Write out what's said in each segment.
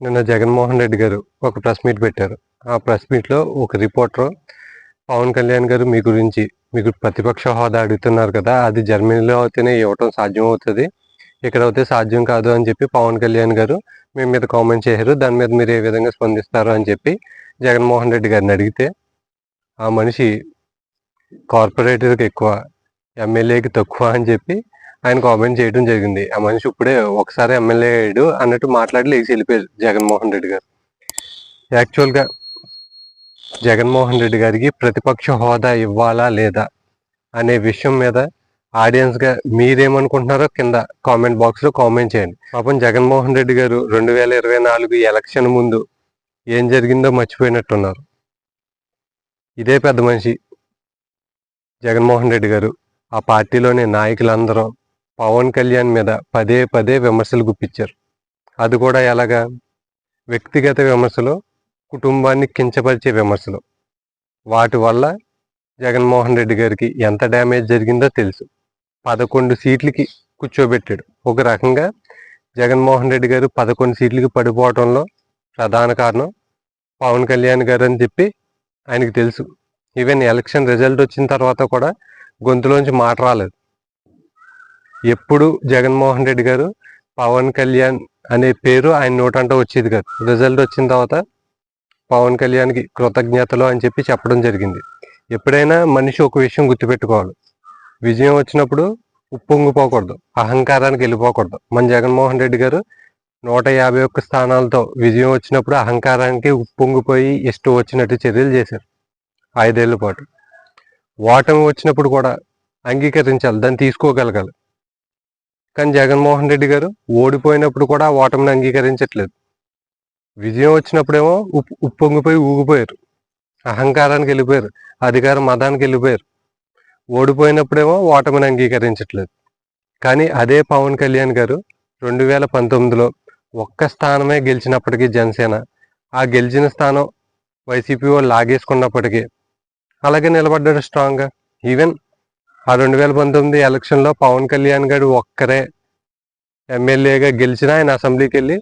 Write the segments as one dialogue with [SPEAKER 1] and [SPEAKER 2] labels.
[SPEAKER 1] నిన్న జగన్మోహన్ రెడ్డి గారు ఒక ప్రెస్ మీట్ పెట్టారు. ఆ ప్రెస్ మీట్లో ఒక రిపోర్టర్ పవన్ కళ్యాణ్ గారు మీ గురించి మీకు ప్రతిపక్ష హోదా అడుగుతున్నారు కదా అది జర్మనీలో అయితేనే ఇవ్వటం సాధ్యం అవుతుంది ఇక్కడ అయితే సాధ్యం కాదు అని చెప్పి పవన్ కళ్యాణ్ గారు మీ మీద కామెంట్ చేశారు దాని మీద మీరు ఏ విధంగా స్పందిస్తారు అని చెప్పి జగన్మోహన్ రెడ్డి గారిని అడిగితే ఆ మనిషి కార్పొరేటర్కి ఎక్కువ ఎమ్మెల్యేకి తక్కువ అని చెప్పి ఆయన కామెంట్ చేయడం జరిగింది. ఆ మనిషి ఇప్పుడే ఒకసారి ఎమ్మెల్యే అయ్యాడు అన్నట్టు మాట్లాడి లేచి వెళ్ళిపోయారు జగన్మోహన్ రెడ్డి గారు. యాక్చువల్గా జగన్మోహన్ రెడ్డి గారికి ప్రతిపక్ష హోదా ఇవ్వాలా లేదా అనే విషయం మీద ఆడియన్స్గా మీరేమనుకుంటున్నారో కింద కామెంట్ బాక్స్లో కామెంట్ చేయండి. పాపం జగన్మోహన్ రెడ్డి గారు రెండు వేల ఇరవై నాలుగు ఎలక్షన్ ముందు ఏం జరిగిందో మర్చిపోయినట్టున్నారు. ఇదే పెద్ద మనిషి జగన్మోహన్ రెడ్డి గారు. ఆ పార్టీలోని నాయకులందరూ పవన్ కళ్యాణ్ మీద పదే పదే విమర్శలు గుప్పించారు. అది కూడా ఎలాగా? వ్యక్తిగత విమర్శలు కుటుంబాన్ని కించపరిచే విమర్శలు. వాటి వల్ల జగన్మోహన్ రెడ్డి గారికి ఎంత డ్యామేజ్ జరిగిందో తెలుసు. పదకొండు సీట్లకి కూర్చోబెట్టాడు. ఒక రకంగా జగన్మోహన్ రెడ్డి గారు పదకొండు సీట్లకి పడిపోవడంలో ప్రధాన కారణం పవన్ కళ్యాణ్ గారు అని చెప్పి ఆయనకి తెలుసు. ఈవెన్ ఎలక్షన్ రిజల్ట్ వచ్చిన తర్వాత కూడా గొంతులోంచి మాట రాలేదు. ఎప్పుడు జగన్మోహన్ రెడ్డి గారు పవన్ కళ్యాణ్ అనే పేరు ఆయన నోటంట వచ్చేది కాదు. రిజల్ట్ వచ్చిన తర్వాత పవన్ కళ్యాణ్కి కృతజ్ఞతలు అని చెప్పి చెప్పడం జరిగింది. ఎప్పుడైనా మనిషి ఒక విషయం గుర్తుపెట్టుకోవాలి. విజయం వచ్చినప్పుడు ఉప్పొంగిపోకూడదు అహంకారానికి వెళ్ళిపోకూడదు. మన జగన్మోహన్ రెడ్డి గారు నూట యాభై ఒక్క స్థానాలతో విజయం వచ్చినప్పుడు అహంకారానికి ఉప్పొంగిపోయి ఇష్టం వచ్చినట్టు చర్యలు చేశారు ఐదేళ్ళ పాటు. ఓటమి వచ్చినప్పుడు కూడా అంగీకరించాలి దాన్ని తీసుకోగలగాలి. కానీ జగన్మోహన్ రెడ్డి గారు ఓడిపోయినప్పుడు కూడా ఓటమిని అంగీకరించట్లేదు. విజయం వచ్చినప్పుడేమో ఉప్ ఉప్పొంగిపోయి ఊగిపోయారు. అహంకారానికి వెళ్ళిపోయారు. అధికార మతానికి వెళ్ళిపోయారు. ఓడిపోయినప్పుడేమో ఓటమిని అంగీకరించట్లేదు. కానీ అదే పవన్ కళ్యాణ్ గారు రెండు వేల పంతొమ్మిదిలో ఒక్క స్థానమే గెలిచినప్పటికీ జనసేన ఆ గెలిచిన స్థానం వైసీపీ వాళ్ళు లాగేసుకున్నప్పటికీ అలాగే నిలబడ్డాడు స్ట్రాంగ్గా. ఈవెన్ ఆ రెండు వేల పంతొమ్మిది ఎలక్షన్లో పవన్ కళ్యాణ్ గారు ఒక్కరే ఎమ్మెల్యేగా గెలిచిన ఆయన అసెంబ్లీకి వెళ్ళి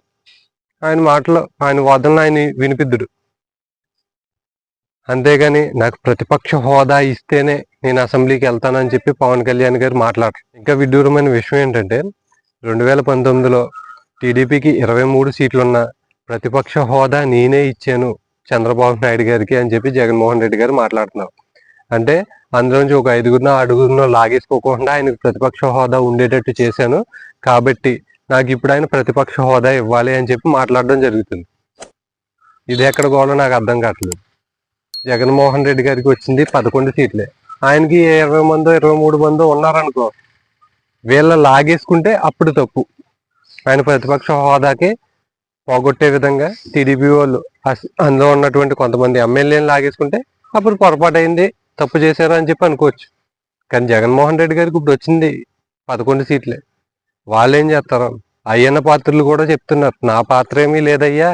[SPEAKER 1] ఆయన మాటలు ఆయన వాదనలు ఆయన వినిపిద్దుడు. అంతేగాని నాకు ప్రతిపక్ష హోదా ఇస్తేనే నేను అసెంబ్లీకి వెళ్తానని చెప్పి పవన్ కళ్యాణ్ గారు మాట్లాడారు ఇంకా విడ్డూరమైన విషయం ఏంటంటే రెండు వేల పంతొమ్మిదిలో టీడీపీకి ఇరవై మూడు సీట్లున్న ప్రతిపక్ష హోదా నేనే ఇచ్చాను చంద్రబాబు నాయుడు గారికి అని చెప్పి జగన్మోహన్ రెడ్డి గారు మాట్లాడుతున్నారు. అంటే అందులోంచి ఒక ఐదుగురిన ఆడుగురినో లాగేసుకోకుండా ఆయనకు ప్రతిపక్ష హోదా ఉండేటట్టు చేశాను. కాబట్టి నాకు ఇప్పుడు ఆయన ప్రతిపక్ష హోదా ఇవ్వాలి అని చెప్పి మాట్లాడడం జరుగుతుంది. ఇది ఎక్కడ గోలో నాకు అర్థం కావట్లేదు. జగన్మోహన్ రెడ్డి గారికి వచ్చింది పదకొండు సీట్లే. ఆయనకి ఇరవై మందో ఇరవై మూడు మందో ఉన్నారనుకో వీళ్ళ లాగేసుకుంటే అప్పుడు తప్పు. ఆయన ప్రతిపక్ష హోదాకి పోగొట్టే విధంగా టీడీపీ వాళ్ళు అస్- అందులో ఉన్నటువంటి కొంతమంది ఎమ్మెల్యేని లాగేసుకుంటే అప్పుడు పొరపాటు అయింది తప్పు చేశారా అని చెప్పి అనుకోవచ్చు. కానీ జగన్మోహన్ రెడ్డి గారికి ఇప్పుడు వచ్చింది పదకొండు సీట్లే. వాళ్ళు ఏం చేస్తారు? అయ్యన్న పాత్రలు కూడా చెప్తున్నారు. నా పాత్ర ఏమీ లేదయ్యా.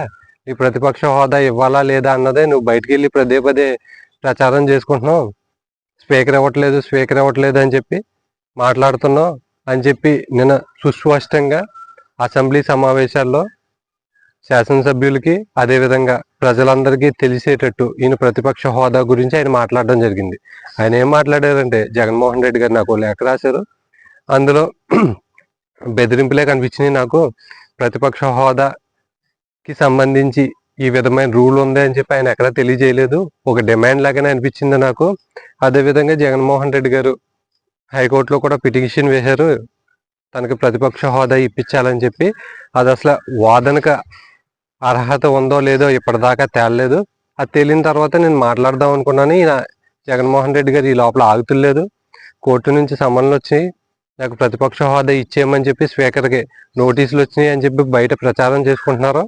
[SPEAKER 1] ఈ ప్రతిపక్ష హోదా ఇవ్వాలా లేదా అన్నదే నువ్వు బయటికి వెళ్ళి పదే పదే ప్రచారం చేసుకుంటున్నావు. స్పీకర్ ఇవ్వట్లేదు స్పీకర్ ఇవ్వట్లేదు అని చెప్పి మాట్లాడుతున్నావు అని చెప్పి నిన్న సుస్పష్టంగా అసెంబ్లీ సమావేశాల్లో శాసనసభ్యులకి అదేవిధంగా ప్రజలందరికీ తెలిసేటట్టు ఈయన ప్రతిపక్ష హోదా గురించి ఆయన మాట్లాడడం జరిగింది. ఆయన ఏం మాట్లాడారంటే జగన్మోహన్ రెడ్డి గారు నాకు లేఖ రాశారు. అందులో బెదిరింపులే కనిపించినాయి నాకు. ప్రతిపక్ష హోదాకి సంబంధించి ఈ విధమైన రూల్ ఉంది అని చెప్పి ఆయన ఎక్కడా తెలియజేయలేదు. ఒక డిమాండ్ లాగానే అనిపించింది నాకు. అదేవిధంగా జగన్మోహన్ రెడ్డి గారు హైకోర్టులో కూడా పిటిషన్ వేశారు. తనకు ప్రతిపక్ష హోదా ఇప్పించాలని చెప్పి. అది అసలు వాదనక అర్హత ఉందో లేదో ఇప్పటిదాకా తేలలేదు. అది తేలిన తర్వాత నేను మాట్లాడదాం అనుకున్నాను. ఈయన జగన్మోహన్ రెడ్డి గారు ఈ లోపల ఆగుతులేదు. కోర్టు నుంచి సమన్లు వచ్చి నాకు ప్రతిపక్ష హోదా ఇచ్చేయమని చెప్పి స్పీకర్కి నోటీసులు వచ్చినాయి అని చెప్పి బయట ప్రచారం చేసుకుంటున్నారు.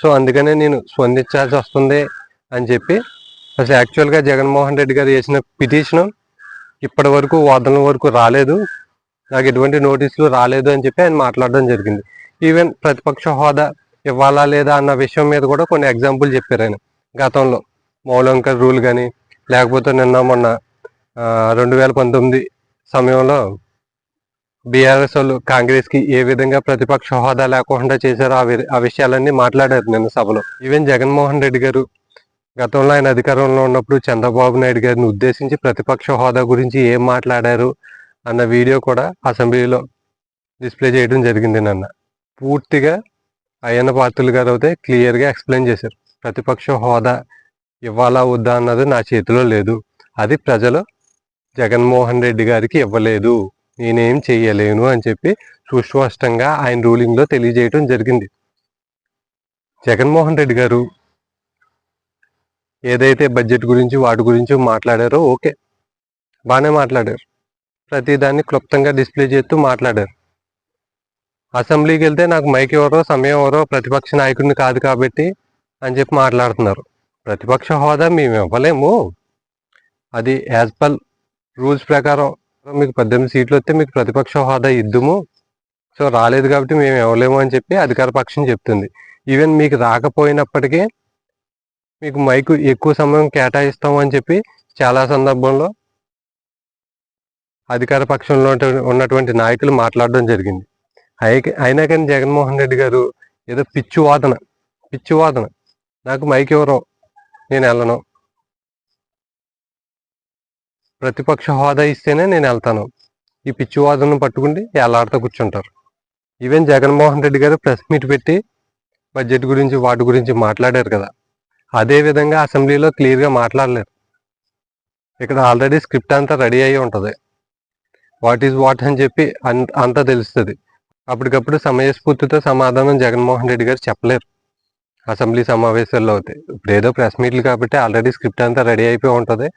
[SPEAKER 1] సో అందుకనే నేను స్పందించాల్సి వస్తుంది అని చెప్పి అసలు యాక్చువల్గా జగన్మోహన్ రెడ్డి గారు చేసిన పిటిషను ఇప్పటి వరకు వాదనల వరకు రాలేదు. నాకు ఎటువంటి నోటీసులు రాలేదు అని చెప్పి ఆయన మాట్లాడడం జరిగింది. ఈవెన్ ప్రతిపక్ష హోదా ఇవ్వాలా లేదా అన్న విషయం మీద కూడా కొన్ని ఎగ్జాంపుల్ చెప్పారు ఆయన. గతంలో మౌలంకర్ రూల్ కానీ లేకపోతే నిన్న మొన్న రెండు వేల పంతొమ్మిది సమయంలో బీఆర్ఎస్ వాళ్ళు కాంగ్రెస్కి ఏ విధంగా ప్రతిపక్ష హోదా లేకుండా చేశారో ఆ వి- ఆ విషయాలన్నీ మాట్లాడారు నిన్న సభలో. ఈవెన్ జగన్మోహన్ రెడ్డి గారు గతంలో ఆయన అధికారంలో ఉన్నప్పుడు చంద్రబాబు నాయుడు గారిని ఉద్దేశించి ప్రతిపక్ష హోదా గురించి ఏం మాట్లాడారు అన్న వీడియో కూడా అసెంబ్లీలో డిస్ప్లే చేయడం జరిగింది నన్న. పూర్తిగా అయ్యన్న పాత్రులు గారు అయితే క్లియర్గా ఎక్స్ప్లెయిన్ చేశారు. ప్రతిపక్ష హోదా ఇవ్వాలా వద్దా అన్నది నా చేతిలో లేదు. అది ప్రజలు జగన్మోహన్ రెడ్డి గారికి ఇవ్వలేదు. నేనేం చేయలేను అని చెప్పి సుస్పష్టంగా ఆయన రూలింగ్లో తెలియజేయడం జరిగింది. జగన్మోహన్ రెడ్డి గారు ఏదైతే బడ్జెట్ గురించి వాటి గురించి మాట్లాడారో ఓకే. బాగానే మాట్లాడారు. ప్రతిదాన్ని క్లుప్తంగా డిస్ప్లే చేస్తూ మాట్లాడారు. అసెంబ్లీకి వెళ్తే నాకు మైక్ ఎవరో సమయం ఎవరో ప్రతిపక్ష నాయకుడిని కాదు కాబట్టి అని చెప్పి మాట్లాడుతున్నారు. ప్రతిపక్ష హోదా మేము ఇవ్వలేము. అది యాజ్ పర్ రూల్స్ ప్రకారం మీకు పద్దెనిమిది సీట్లు వస్తే మీకు ప్రతిపక్ష హోదా ఇద్దుము. సో రాలేదు కాబట్టి మేము ఇవ్వలేము అని చెప్పి అధికార పక్షం చెప్తుంది. ఈవెన్ మీకు రాకపోయినప్పటికీ మీకు మైకు ఎక్కువ సమయం కేటాయిస్తాం అని చెప్పి చాలా సందర్భంలో అధికార పక్షంలో ఉన్నటువంటి నాయకులు మాట్లాడడం జరిగింది. అయినా కానీ జగన్మోహన్ రెడ్డి గారు ఏదో పిచ్చి వాదన పిచ్చి వాదన. నాకు మైక్ ఎవరో? నేను వెళ్ళను. ప్రతిపక్ష హోదా ఇస్తేనే నేను వెళ్తాను. ఈ పిచ్చి వాదనను పట్టుకుండి ఎలాడుతూ కూర్చుంటారు. ఈవెన్ జగన్మోహన్ రెడ్డి గారు ప్రెస్ మీట్ పెట్టి బడ్జెట్ గురించి వాటి గురించి మాట్లాడారు కదా. అదే విధంగా అసెంబ్లీలో క్లియర్గా మాట్లాడలేరు. ఇక్కడ ఆల్రెడీ స్క్రిప్ట్ అంతా రెడీ అయ్యి ఉంటుంది. వాట్ ఈజ్ వాట్ అని చెప్పి అంత అంతా తెలుస్తుంది. అప్పటికప్పుడు సమయస్ఫూర్తితో సమాధానం జగన్మోహన్ రెడ్డి గారు చెప్పలేరు. అసెంబ్లీ సమావేశాల్లో అవుతాయి ఇప్పుడు ఏదో ప్రెస్ మీట్లు కాబట్టి ఆల్రెడీ స్క్రిప్ట్ అంతా రెడీ అయిపోయి ఉంటుంది.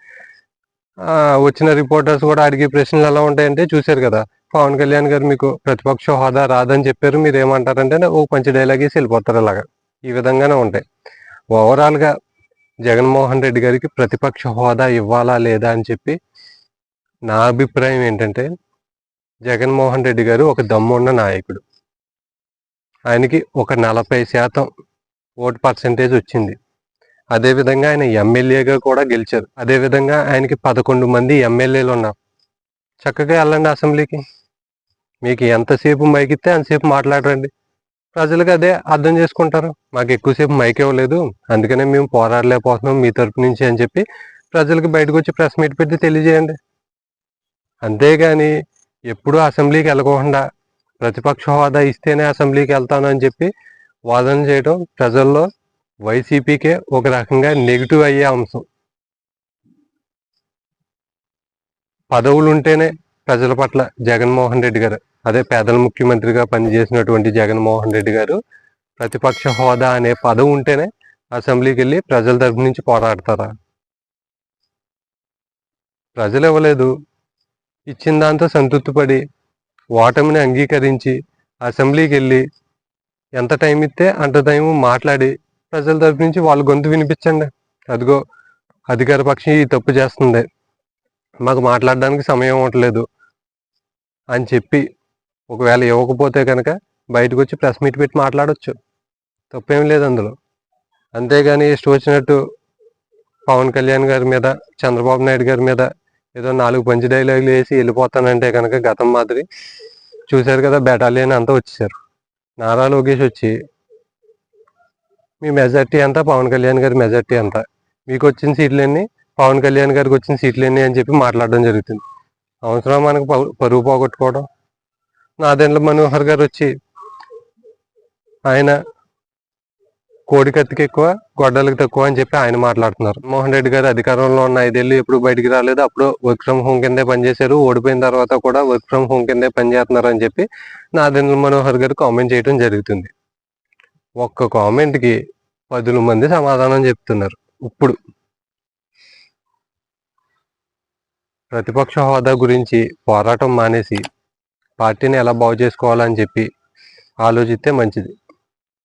[SPEAKER 1] వచ్చిన రిపోర్టర్స్ కూడా అడిగే ప్రశ్నలు ఎలా ఉంటాయంటే చూశారు కదా. పవన్ కళ్యాణ్ గారు మీకు ప్రతిపక్ష హోదా రాదని చెప్పారు. మీరు ఏమంటారంటే ఓ మంచి డైలాగ్ వేసి వెళ్ళిపోతారు అలాగా. ఈ విధంగానే ఉంటాయి. ఓవరాల్గా జగన్మోహన్ రెడ్డి గారికి ప్రతిపక్ష హోదా ఇవ్వాలా లేదా అని చెప్పి నా అభిప్రాయం ఏంటంటే జగన్మోహన్ రెడ్డి గారు ఒక దమ్మున్న నాయకుడు. ఆయనకి ఒక నలభై శాతం ఓటు పర్సంటేజ్ వచ్చింది. అదేవిధంగా ఆయన ఎమ్మెల్యేగా కూడా గెలిచారు. అదేవిధంగా ఆయనకి పదకొండు మంది ఎమ్మెల్యేలు ఉన్నారు. చక్కగా వెళ్ళండి అసెంబ్లీకి. మీకు ఎంతసేపు మైక్ ఇస్తే అంతసేపు మాట్లాడరండి. ప్రజలకు అదే అర్థం చేసుకుంటారు. మాకు ఎక్కువసేపు మైక్ ఇవ్వలేదు. అందుకనే మేము పోరాడలేకపోతున్నాం మీ తరపు నుంచి అని చెప్పి ప్రజలకు బయటకు వచ్చి ప్రెస్ మీట్ పెట్టి తెలియజేయండి. అంతేగాని ఎప్పుడూ అసెంబ్లీకి వెళ్ళకుండా ప్రతిపక్ష హోదా ఇస్తేనే అసెంబ్లీకి వెళ్తాను అని చెప్పి వాదన చేయడం ప్రజల్లో వైసీపీకే ఒక రకంగా నెగిటివ్ అయ్యే అంశం. పదవులు ఉంటేనే ప్రజల పట్ల జగన్మోహన్ రెడ్డి గారు అదే పేదల ముఖ్యమంత్రిగా పనిచేసినటువంటి జగన్మోహన్ రెడ్డి గారు ప్రతిపక్ష హోదా అనే పదవి ఉంటేనే అసెంబ్లీకి వెళ్ళి ప్రజల తరపు నుంచి పోరాడతారా? ప్రజలు ఇవ్వలేదు. ఇచ్చిన దాంతో సంతృప్తిపడి ఓటమిని అంగీకరించి అసెంబ్లీకి వెళ్ళి ఎంత టైం ఇస్తే అంత టైం మాట్లాడి ప్రజల తరపు నుంచి వాళ్ళ గొంతు వినిపించండి. అదిగో అధికార పక్షం ఈ తప్పు చేస్తుంది. మాకు మాట్లాడడానికి సమయం ఉండలేదు అని చెప్పి ఒకవేళ ఇవ్వకపోతే కనుక బయటకు వచ్చి ప్రెస్ మీట్ పెట్టి మాట్లాడొచ్చు. తప్పేం లేదు అందులో. అంతేగాని ఇష్టం వచ్చినట్టు పవన్ కళ్యాణ్ గారి మీద చంద్రబాబు నాయుడు గారి మీద ఏదో నాలుగు పంచి డైలాగులు వేసి వెళ్ళిపోతానంటే కనుక గతం మాదిరి చూశారు కదా బెటాలియన్ అంతా వచ్చేసారు. నారా లోకేష్ వచ్చి మీ మెజార్టీ అంతా పవన్ కళ్యాణ్ గారి మెజార్టీ అంతా. మీకు వచ్చిన సీట్లు పవన్ కళ్యాణ్ గారికి వచ్చిన సీట్లు అని చెప్పి మాట్లాడడం జరుగుతుంది. అవసరం మనకు పరుగు పరువు పోగొట్టుకోవడం? నాదెండ్ల మనోహర్ గారు వచ్చి ఆయన కోడి కత్తికి ఎక్కువ గొడ్డలకు తక్కువ అని చెప్పి ఆయన మాట్లాడుతున్నారు. మోహన్ రెడ్డి గారు అధికారంలో ఉన్న ఐదేళ్ళు ఎప్పుడు బయటికి రాలేదు. అప్పుడు వర్క్ ఫ్రమ్ హోమ్ కిందే పనిచేశారు. ఓడిపోయిన తర్వాత కూడా వర్క్ ఫ్రమ్ హోమ్ కిందే పనిచేస్తున్నారు అని చెప్పి నాదెంద్ర మనోహర్ గారు కామెంట్ చేయడం జరుగుతుంది. ఒక్క కామెంట్కి పదుల మంది సమాధానం చెప్తున్నారు. ఇప్పుడు ప్రతిపక్ష హోదా గురించి పోరాటం మానేసి పార్టీని ఎలా బాగు చేసుకోవాలని చెప్పి ఆలోచిస్తే మంచిది.